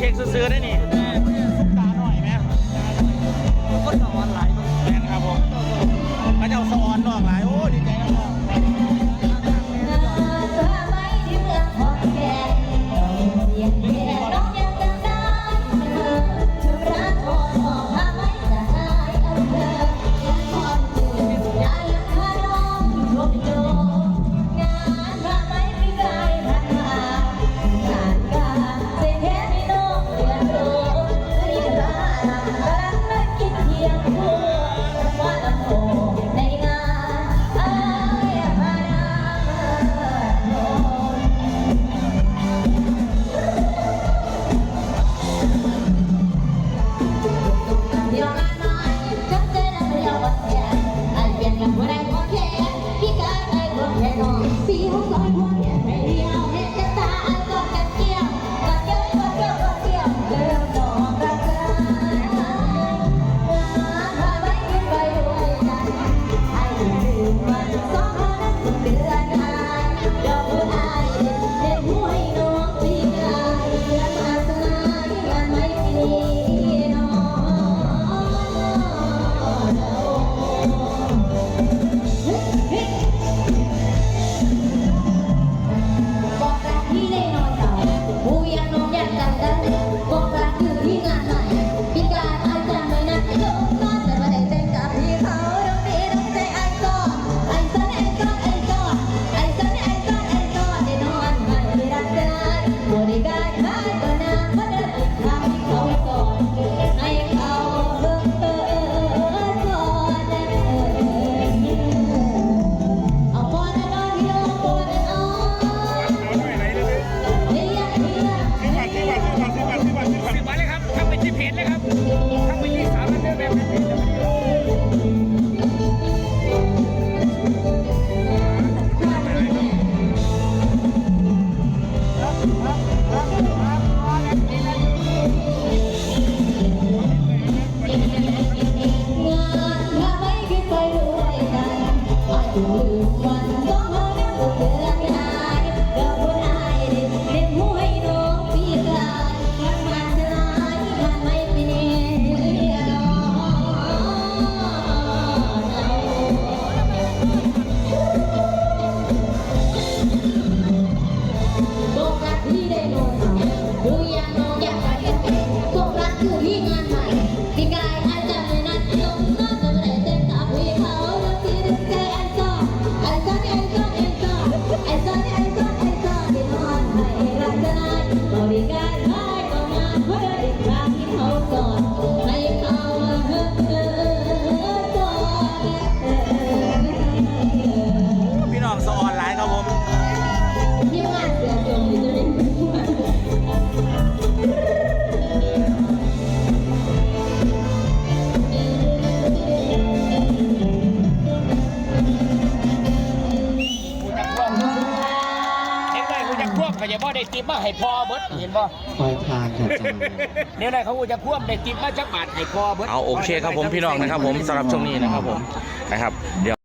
เช็คซื้อได้นี่ เด็กน้อยกูจะควบก็อย่าได้ติบมาให้พอเบิดเห็นบ่คอยพาจังเยเอยเขากูจะพ่วงได้ติบมาจักบาทให้พอเบิด เอาโอเคครับผมพี่น้องนะครับผมสำหรับช่วงนี้นะครับผมนะครับเดี๋ยว